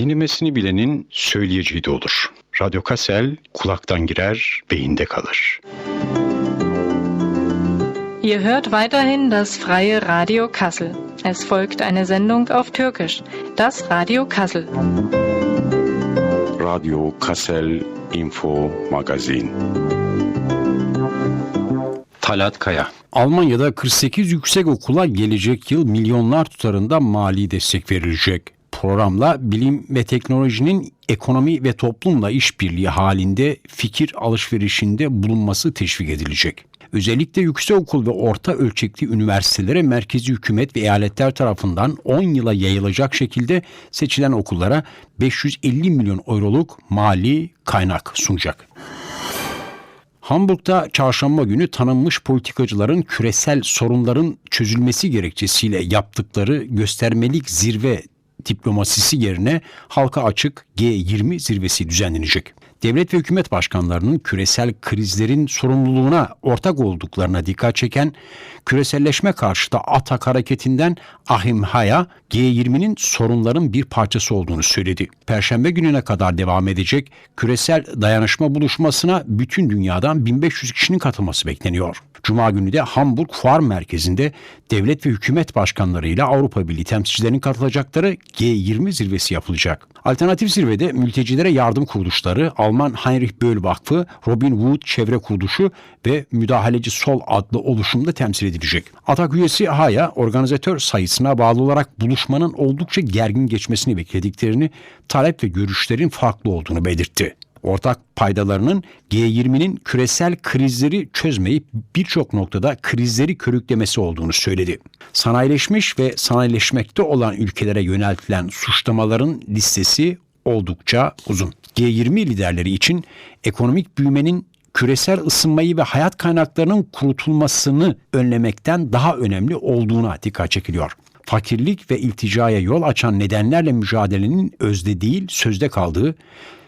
Dinlemesini bilenin söyleyeceği de olur. Radyo Kassel kulaktan girer, beyinde kalır. Ihr hört weiterhin das freie Radio Kassel. Es folgt eine Sendung auf Türkisch, das Radio Kassel. Radyo Kassel Info Magazin. Talat Kaya Almanya'da 48 yüksek okula gelecek yıl milyonlar tutarında mali destek verilecek. Programla bilim ve teknolojinin ekonomi ve toplumla işbirliği halinde fikir alışverişinde bulunması teşvik edilecek. Özellikle yüksekokul ve orta ölçekli üniversitelere merkezi hükümet ve eyaletler tarafından 10 yıla yayılacak şekilde seçilen okullara 550 milyon euroluk mali kaynak sunacak. Hamburg'da çarşamba günü tanınmış politikacıların küresel sorunların çözülmesi gerekçesiyle yaptıkları göstermelik zirve diplomasisi yerine halka açık G20 zirvesi düzenlenecek. Devlet ve hükümet başkanlarının küresel krizlerin sorumluluğuna ortak olduklarına dikkat çeken küreselleşme karşıtı Atak hareketinden Ahim Haya G20'nin sorunların bir parçası olduğunu söyledi. Perşembe gününe kadar devam edecek küresel dayanışma buluşmasına bütün dünyadan 1500 kişinin katılması bekleniyor. Cuma günü de Hamburg Fuar Merkezi'nde devlet ve hükümet başkanlarıyla Avrupa Birliği temsilcilerinin katılacakları G20 zirvesi yapılacak. Alternatif zirvede mültecilere yardım kuruluşları, Alman Heinrich Böll Vakfı, Robin Wood Çevre Kuruluşu ve Müdahaleci Sol adlı oluşumda temsil edilecek. Atak üyesi Haya, organizatör sayısına bağlı olarak buluşmanın oldukça gergin geçmesini beklediklerini, talep ve görüşlerin farklı olduğunu belirtti ortak paydalarının G20'nin küresel krizleri çözmeyip birçok noktada krizleri körüklemesi olduğunu söyledi. Sanayileşmiş ve sanayileşmekte olan ülkelere yöneltilen suçlamaların listesi oldukça uzun. G20 liderleri için ekonomik büyümenin küresel ısınmayı ve hayat kaynaklarının kurutulmasını önlemekten daha önemli olduğuna dikkat çekiliyor fakirlik ve ilticaya yol açan nedenlerle mücadelenin özde değil sözde kaldığı,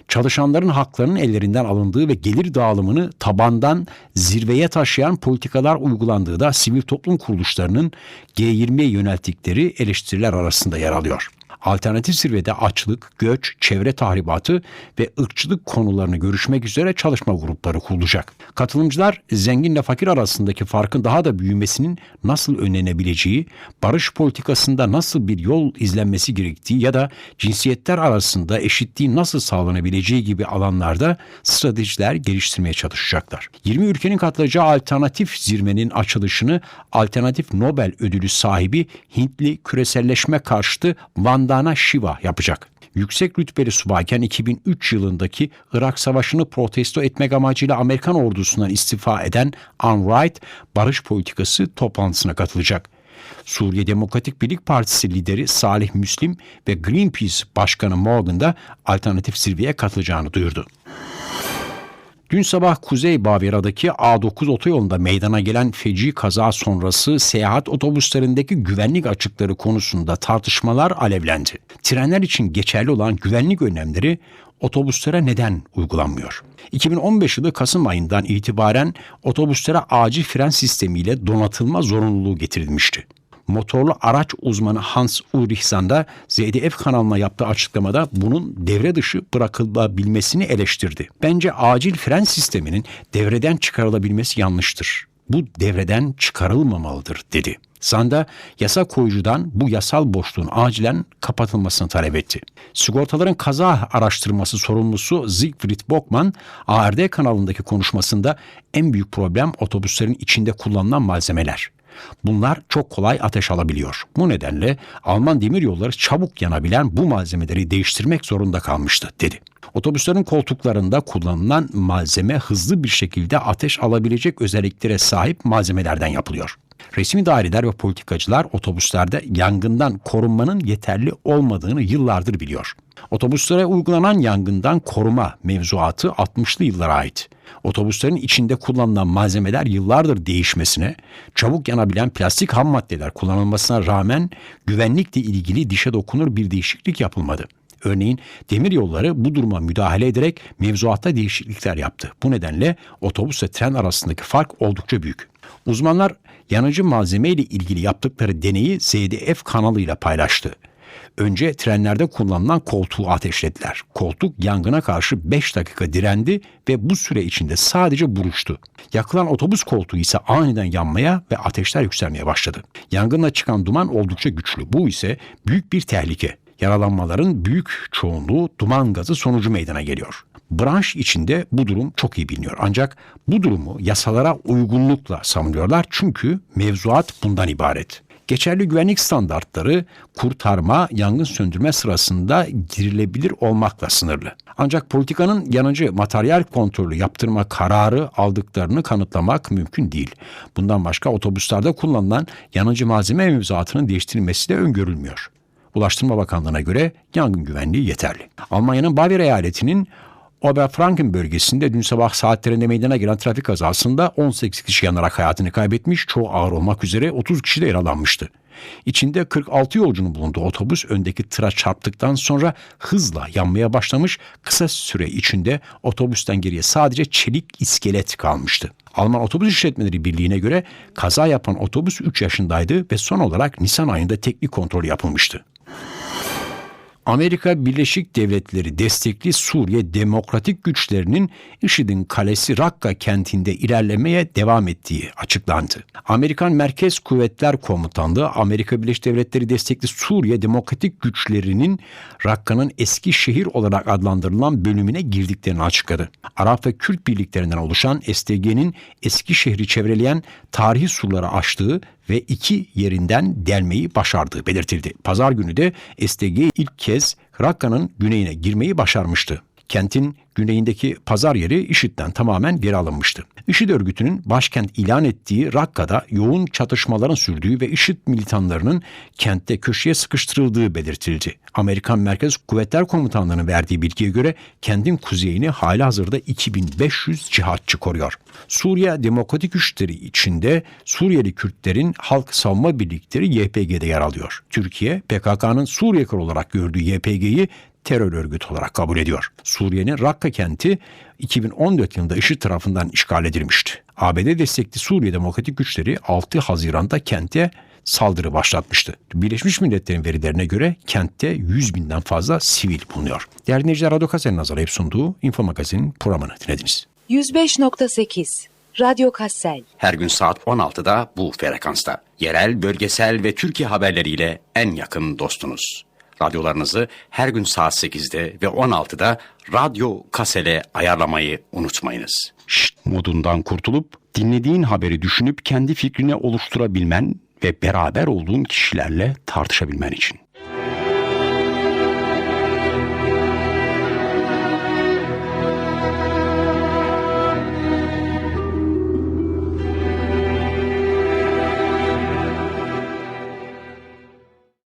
çalışanların haklarının ellerinden alındığı ve gelir dağılımını tabandan zirveye taşıyan politikalar uygulandığı da sivil toplum kuruluşlarının G20'ye yönelttikleri eleştiriler arasında yer alıyor. Alternatif zirvede açlık, göç, çevre tahribatı ve ırkçılık konularını görüşmek üzere çalışma grupları kurulacak. Katılımcılar zenginle fakir arasındaki farkın daha da büyümesinin nasıl önlenebileceği, barış politikasında nasıl bir yol izlenmesi gerektiği ya da cinsiyetler arasında eşitliğin nasıl sağlanabileceği gibi alanlarda stratejiler geliştirmeye çalışacaklar. 20 ülkenin katılacağı alternatif zirvenin açılışını alternatif Nobel ödülü sahibi Hintli küreselleşme karşıtı Vanda Vandana Shiva yapacak. Yüksek rütbeli subayken 2003 yılındaki Irak Savaşı'nı protesto etmek amacıyla Amerikan ordusundan istifa eden Ann Wright barış politikası toplantısına katılacak. Suriye Demokratik Birlik Partisi lideri Salih Müslim ve Greenpeace Başkanı Morgan da alternatif zirveye katılacağını duyurdu. Dün sabah Kuzey Bavyera'daki A9 otoyolunda meydana gelen feci kaza sonrası seyahat otobüslerindeki güvenlik açıkları konusunda tartışmalar alevlendi. Trenler için geçerli olan güvenlik önlemleri otobüslere neden uygulanmıyor? 2015 yılı Kasım ayından itibaren otobüslere acil fren sistemiyle donatılma zorunluluğu getirilmişti motorlu araç uzmanı Hans Ulrichsen da ZDF kanalına yaptığı açıklamada bunun devre dışı bırakılabilmesini eleştirdi. Bence acil fren sisteminin devreden çıkarılabilmesi yanlıştır. Bu devreden çıkarılmamalıdır dedi. Sanda yasa koyucudan bu yasal boşluğun acilen kapatılmasını talep etti. Sigortaların kaza araştırması sorumlusu Siegfried Bockmann, ARD kanalındaki konuşmasında en büyük problem otobüslerin içinde kullanılan malzemeler. Bunlar çok kolay ateş alabiliyor. Bu nedenle Alman demiryolları çabuk yanabilen bu malzemeleri değiştirmek zorunda kalmıştı dedi. Otobüslerin koltuklarında kullanılan malzeme hızlı bir şekilde ateş alabilecek özelliklere sahip malzemelerden yapılıyor. Resmi daireler ve politikacılar otobüslerde yangından korunmanın yeterli olmadığını yıllardır biliyor. Otobüslere uygulanan yangından koruma mevzuatı 60'lı yıllara ait. Otobüslerin içinde kullanılan malzemeler yıllardır değişmesine, çabuk yanabilen plastik ham maddeler kullanılmasına rağmen güvenlikle ilgili dişe dokunur bir değişiklik yapılmadı. Örneğin demir yolları bu duruma müdahale ederek mevzuatta değişiklikler yaptı. Bu nedenle otobüs ve tren arasındaki fark oldukça büyük. Uzmanlar yanıcı malzeme ile ilgili yaptıkları deneyi ZDF kanalıyla paylaştı. Önce trenlerde kullanılan koltuğu ateşlediler. Koltuk yangına karşı 5 dakika direndi ve bu süre içinde sadece buruştu. Yakılan otobüs koltuğu ise aniden yanmaya ve ateşler yükselmeye başladı. Yangınla çıkan duman oldukça güçlü. Bu ise büyük bir tehlike. Yaralanmaların büyük çoğunluğu duman gazı sonucu meydana geliyor. Branş içinde bu durum çok iyi biliniyor. Ancak bu durumu yasalara uygunlukla savunuyorlar çünkü mevzuat bundan ibaret. Geçerli güvenlik standartları kurtarma, yangın söndürme sırasında girilebilir olmakla sınırlı. Ancak politikanın yanıcı materyal kontrolü yaptırma kararı aldıklarını kanıtlamak mümkün değil. Bundan başka otobüslerde kullanılan yanıcı malzeme mevzuatının değiştirilmesi de öngörülmüyor. Ulaştırma Bakanlığı'na göre yangın güvenliği yeterli. Almanya'nın Bavyera eyaletinin Oberfranken bölgesinde dün sabah saatlerinde meydana gelen trafik kazasında 18 kişi yanarak hayatını kaybetmiş, çoğu ağır olmak üzere 30 kişi de yaralanmıştı. İçinde 46 yolcunun bulunduğu otobüs öndeki tıra çarptıktan sonra hızla yanmaya başlamış, kısa süre içinde otobüsten geriye sadece çelik iskelet kalmıştı. Alman Otobüs İşletmeleri Birliği'ne göre kaza yapan otobüs 3 yaşındaydı ve son olarak Nisan ayında teknik kontrol yapılmıştı. Amerika Birleşik Devletleri destekli Suriye Demokratik Güçlerinin IŞİD'in kalesi Rakka kentinde ilerlemeye devam ettiği açıklandı. Amerikan Merkez Kuvvetler Komutanlığı Amerika Birleşik Devletleri destekli Suriye Demokratik Güçlerinin Rakka'nın eski şehir olarak adlandırılan bölümüne girdiklerini açıkladı. Arap ve Kürt birliklerinden oluşan SDG'nin eski şehri çevreleyen tarihi surları aştığı ve iki yerinden delmeyi başardığı belirtildi. Pazar günü de SDG ilk kez Rakka'nın güneyine girmeyi başarmıştı. Kentin güneyindeki pazar yeri IŞİD'den tamamen geri alınmıştı. IŞİD örgütünün başkent ilan ettiği Rakka'da yoğun çatışmaların sürdüğü ve IŞİD militanlarının kentte köşeye sıkıştırıldığı belirtildi. Amerikan Merkez Kuvvetler Komutanlığı'nın verdiği bilgiye göre kentin kuzeyini hali hazırda 2500 cihatçı koruyor. Suriye Demokratik Güçleri içinde Suriyeli Kürtlerin Halk Savunma Birlikleri YPG'de yer alıyor. Türkiye PKK'nın Suriye kolu olarak gördüğü YPG'yi terör örgütü olarak kabul ediyor. Suriye'nin Rakka kenti 2014 yılında IŞİD tarafından işgal edilmişti. ABD destekli Suriye Demokratik Güçleri 6 Haziran'da kente saldırı başlatmıştı. Birleşmiş Milletler'in verilerine göre kentte 100 binden fazla sivil bulunuyor. Değerli dinleyiciler Radyo Kase'nin hazırlayıp sunduğu Info Magazin programını dinlediniz. 105.8 Radyo Kassel Her gün saat 16'da bu frekansta. Yerel, bölgesel ve Türkiye haberleriyle en yakın dostunuz. Radyolarınızı her gün saat 8'de ve 16'da Radyo Kasel'e ayarlamayı unutmayınız. Şşt modundan kurtulup dinlediğin haberi düşünüp kendi fikrini oluşturabilmen ve beraber olduğun kişilerle tartışabilmen için.